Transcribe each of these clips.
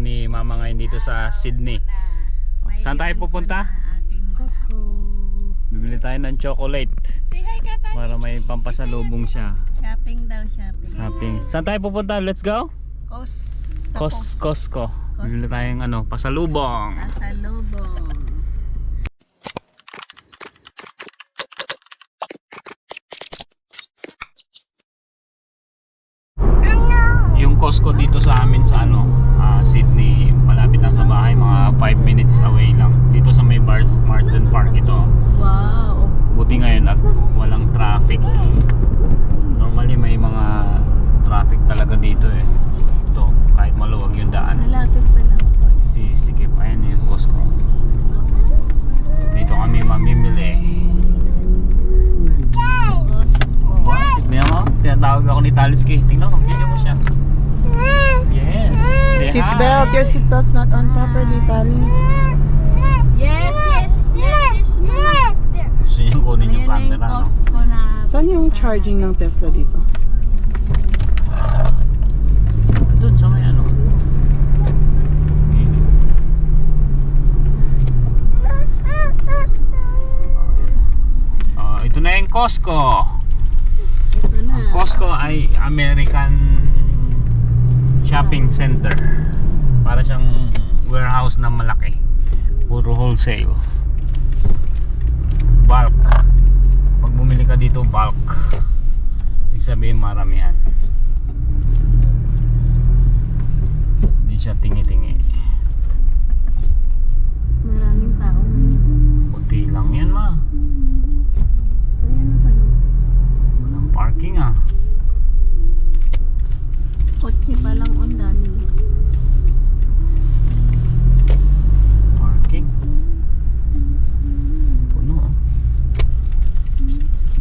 ni Mama ngayon dito sa Sydney. Saan tayo pupunta? Costco. Bibili tayo ng chocolate para may pampasalubong siya. Shopping daw, shopping. Shopping. Saan tayo pupunta? Let's go. Cos sa Cos Costco. Bibili tayong ano, pasalubong. Pasalubong. Yung Costco dito sa amin sa ano, ah, Sydney, malapit lang sa bahay, mga 5 minutes away lang. Dito sa may Mars, Marsden Park ito. Wow. Buti ngayon at walang traffic. Normally may mga traffic talaga dito eh. Ito, kahit maluwag yung daan. Malapit pa lang. Sisikip, ayan yung Costco. Your seatbelt's not on properly, Tali. Yes, yes, yes, yes. Gusto niyang kunin yung Ayan na yung camera, no? Na. Saan yung charging ng Tesla dito? Doon sa may ano. Oh, ito na yung Costco. Ito na. Ang Costco ay American shopping center. Para siyang warehouse na malaki. Puro wholesale. Bulk. Pag bumili ka dito, bulk. Ibig sabihin maramihan. Hindi siya tingi-tingi. Maraming tao. Kunti lang yan ma. Walang parking ah. Kotse pa lang on dami. Parking. Puno ah.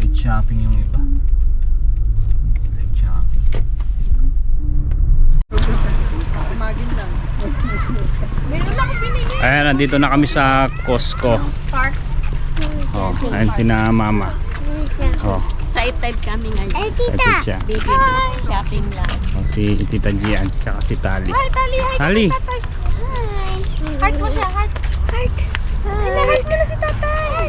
Late shopping yung iba. Late shopping. Imagine lang. Ayan, nandito na kami sa Costco. Park. Oh, ayan si na mama. Oh, Excited kami ngayon. excited siya. Bibili shopping lang. Oh, si Tita Gian, tsaka si Tali. Hi, Tali. Hi, Tali! Hi. Heart mo siya. Heart. Heart. Hi. Heart mo na si tatay.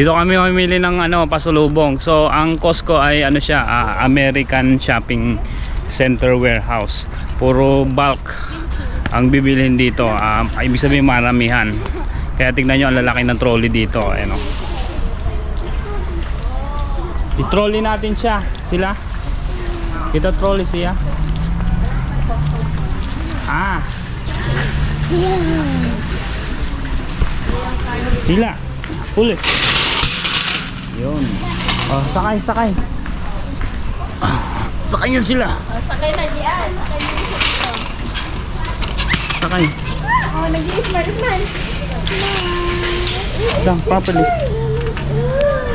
Dito kami mamili ng ano, pasulubong. So, ang Costco ay ano siya, ah, American Shopping Center Warehouse. Puro bulk ang bibilhin dito. Ah, ibig sabihin maramihan. Kaya tignan nyo ang lalaki ng trolley dito. Ano. I-trolley natin siya. Sila. Kita trolley siya. Ah. Sila. Ulit. Yun. Oh, sakay, sakay. Ah, sakay nyo sila. Oh, sakay na diyan. Sakay. Oh, nag-i-smart man. Isang, properly.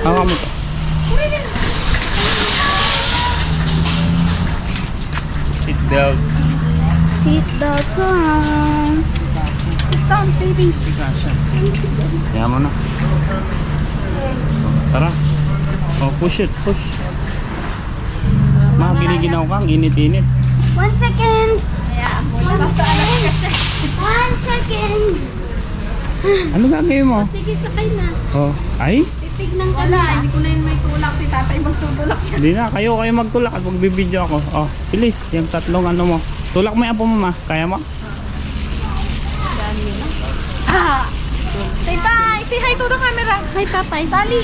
Hawa mo to. Seat belt. Seatbelt on. Sit down, baby. Kaya mo na. Tara. Oh, push it, push. Ma, giniginaw kang init-init. One second. Kaya mo One second. One second. Ano gagawin mo? Sige, sakay na. Oh, ay? Titignan ka na. Hindi ko na yun may tulak. Si tatay magtutulak yan. Hindi na, kayo kayo magtulak at magbibideo ako. Oh, bilis, yung tatlong ano mo. Tulak mo yung apo mo ma, kaya mo? Say bye. Say hi to the camera. Hi, tatay. Tali.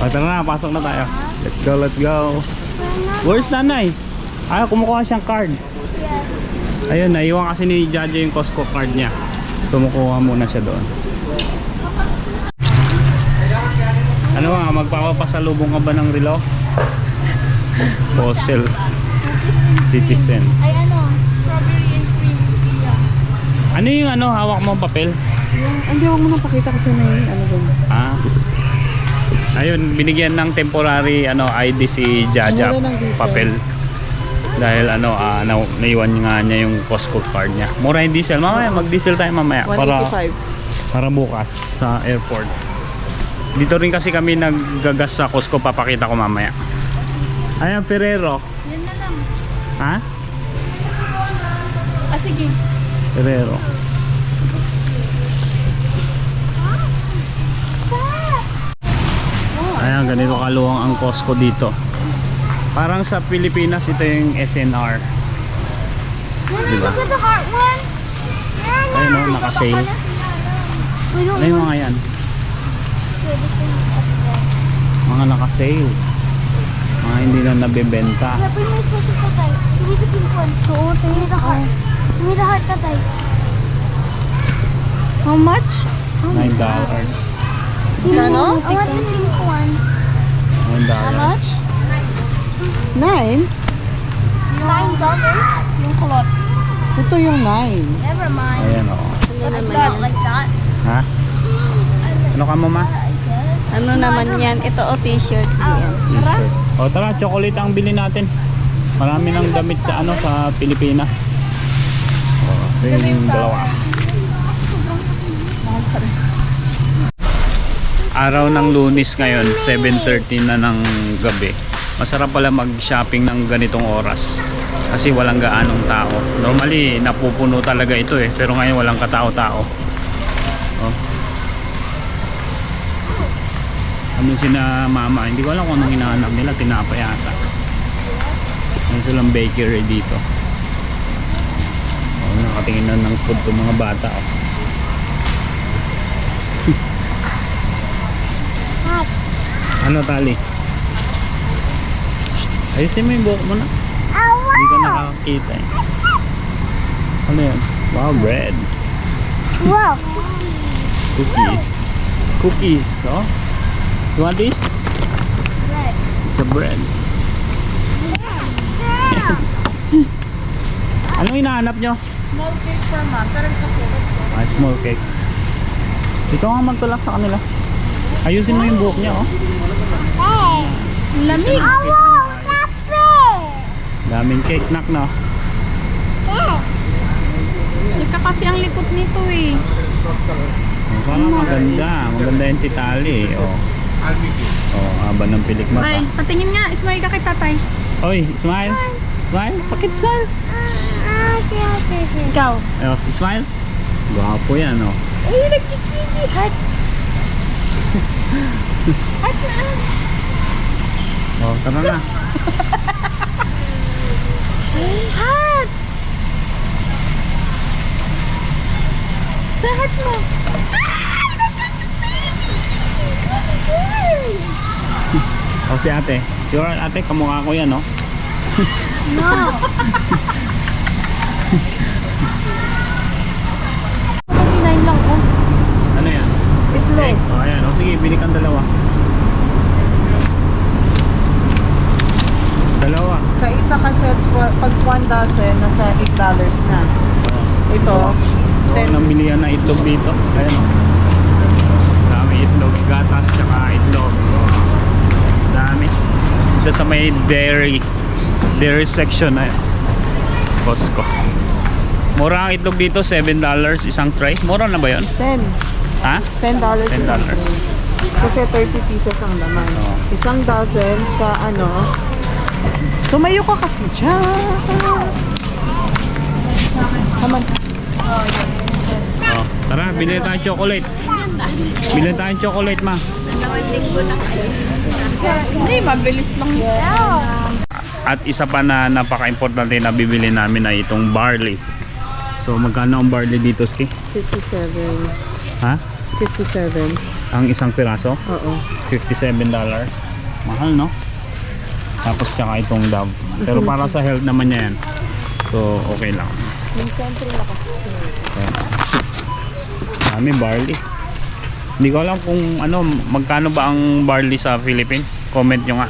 O tara na, pasok na tayo. Let's go, let's go. Where's nanay? Ah, kumukuha siyang card. Ayun, naiwan kasi ni Jaja yung Costco card niya. Kumukuha muna siya doon. Ano nga, magpapapasalubong ka ba ng relo? Fossil Citizen. Ay, ano? Strawberry and cream. Ano yung ano, hawak mo papel? Yung, hindi, huwag mo nang pakita kasi may ano doon. Ah. Ayun, binigyan ng temporary ano ID si Jaja Mura ng diesel. papel. Dahil ano, ah, na, naiwan nga niya yung Costco card niya. Mura yung diesel. Mamaya, mag-diesel tayo mamaya. Para, 185. para bukas sa airport. Dito rin kasi kami naggagas sa Costco. Papakita ko mamaya. Ayan, Ferrero. Yan na lang. Ha? Ah, sige. Ferrero. Ayan, ganito kaluwang ang Costco dito. Parang sa Pilipinas, ito yung SNR. Diba? Ayun o, nakasale. We don't Ano yung mga yan? Mga nakasale. Mga hindi na nabibenta. How much? $9. Dollars. Ano? I want the pink one. $9. dollars. Nine? Nine dollars? Yung kulot. Ito yung nine. Never mind. Ayan o. Like that, like that. Ha? Ano ka mo ma? Ano naman yan? Ito o t-shirt. T-shirt. O tara, chocolate ang bili natin. Marami nang damit sa ano sa Pilipinas. O, yung dalawa. Araw ng lunis ngayon, 7.30 na ng gabi. Masarap pala mag-shopping ng ganitong oras. Kasi walang gaanong tao. Normally, napupuno talaga ito eh. Pero ngayon walang katao-tao. Oh. Ano sina mama, hindi ko alam kung anong hinahanap nila, tinapay yata. Ano silang bakery dito. Oh, nakatingin na ng food to mga bata. Oh. ano tali? Ayusin mo yung buhok mo na. Hindi ka nakakita eh. Ano yan? Wow, bread. Wow. Cookies. Cookies, oh. You want this? Red. It's a bread. Anong hinahanap nyo? Small cake for mom. Pero it's okay. Let's go. Ah, small cake. Ikaw nga magtulak sa kanila. Ayusin mo yung buhok niya, oh. Hey. Lamig. Awo, kape. Daming cake, nak, no? Yeah. Ika kasi ang likot nito eh. Oh, parang maganda. Maganda yan si Tali, oh. Oh, haba ng pilik Ay, mata. patingin nga. Ismail ka kay tatay. Oy, smile. Smile. Pakitsal. Ah, siya, siya, siya. Ikaw. Oh, smile. Gwapo yan, oh. Ay, nagkisini. Heart. Oh, tara na. Heart. Sa heart mo. Oh, si ate. Your ate, kamukha ko yan, oh. No. Nine lang oh. Ano yan? Itlog. Cake. Oh, ayan. Oh, sige, bili kang dalawa. Dalawa. Sa isa kasi, pag one dozen, nasa $8 dollars na. Oh. Ito, Oh, 10. namili yan na itlog dito. Ayan o. Dami itlog, gatas, tsaka itlog. Oh. Dami. Dito sa may dairy. Dairy section na Costco. Mura ang itlog dito, $7 isang tray. Mura na ba yun? 10. Ha? $10 dollars $10. isang tray. Kasi 30 pieces ang laman. Isang dozen sa ano. Tumayo ka kasi dyan. Come on. Oh, tara, bili tayong chocolate. Bili tayong chocolate, ma. Hindi, mabilis lang. At isa pa na napaka-importante na bibili namin ay itong barley. So, magkano ang barley dito, Ski? 57. Ha? 57. Ang isang piraso? Oo. $57 mahal no? Tapos tsaka itong Dove. Pero para sa health naman niya yan. So okay lang. Ayan. dami barley. Hindi ko alam kung ano magkano ba ang barley sa Philippines? Comment nyo nga.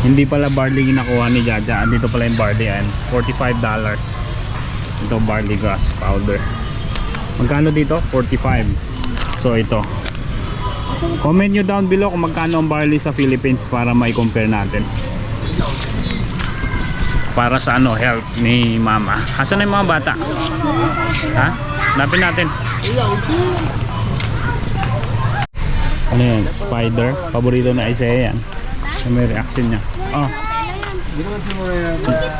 Hindi pala barley ginakuha ni Jaja. Dito pala yung barley yan $45 ito barley grass powder. Magkano dito? 45 so ito Comment nyo down below kung magkano ang barley sa Philippines para may compare natin. Para sa ano, health ni mama. Asan na yung mga bata? Ha? Napin natin. Ano yan? Spider. Paborito na Isaiah yan. May reaction niya. Oh.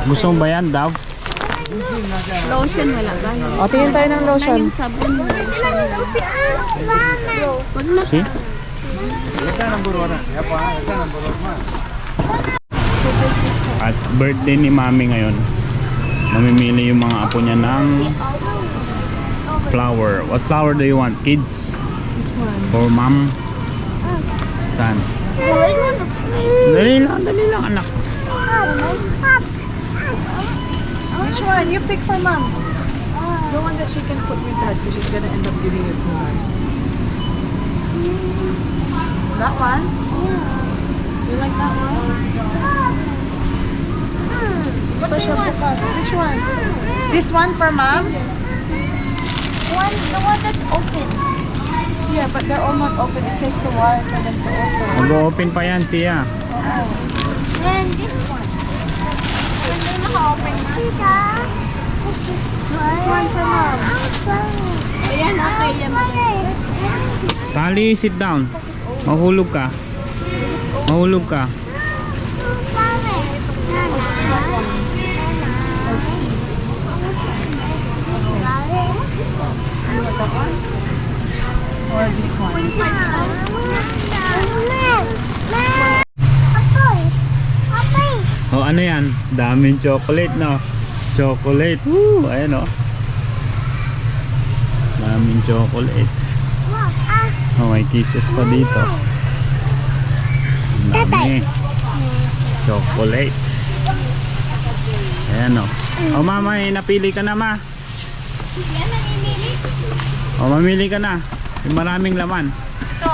Gusto mo ba yan, Dove? Lotion wala ba? O, tingin tayo ng lotion. Yung sabon mo. Wag na. See? At birthday ni Mami ngayon. Mamimili yung mga apo niya ng flower. What flower do you want? Kids? Or mom? Saan? Dali lang, dali lang anak. Which one? You pick for mom. The one that she can put with dad because she's gonna end up giving it to her. That one? You like that one? Push up the bus. Which one? This one for mom? One, the one that's open. Yeah, but they're all not open. It takes a while for them to open. Mag-open pa yan siya. And this one. Naka-open na. Tita. One for mom. Ayan, okay yan. Tali, sit down. Mahulog ka. Mahulog ka. Or this one. O ano yan? Daming chocolate no? Chocolate. Woo! Ayan o. Daming chocolate. Oh, may kisses pa dito. Dami. Chocolate. Ayan o. O mama, eh, napili ka na ma. Yan, nanimili. O mamili ka na. Yung maraming laman. Ito,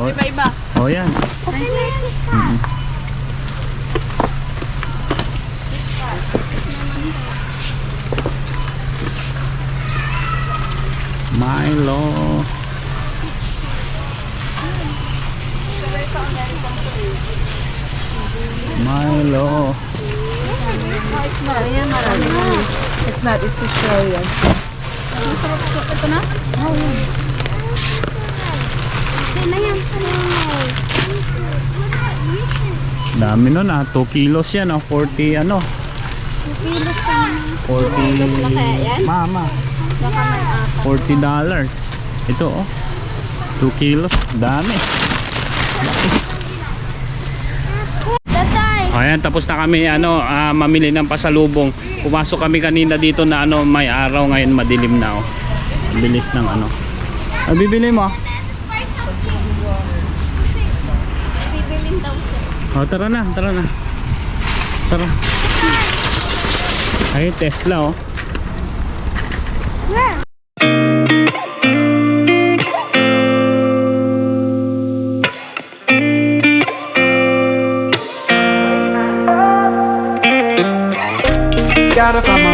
110. O, Iba-iba. o yan. Okay na yan. Milo. Milo. Ayan, marami. It's not. It's Australian. Ito na? Ito na yan. Dami nun ah. 2 kilos yan oh. 40 ano. Kilos ka naman. 40. Mama. 40 dollars. Ito oh. 2 kilos. Dami. Tatay. Ayan, tapos na kami ano, ah, mamili ng pasalubong. Pumasok kami kanina dito na ano, may araw ngayon madilim na oh. Ang bilis ng ano. Ah, bibili mo? Bibilin daw siya. Oh, tara na, tara na. Tara. Ay, Tesla oh. Gotta find my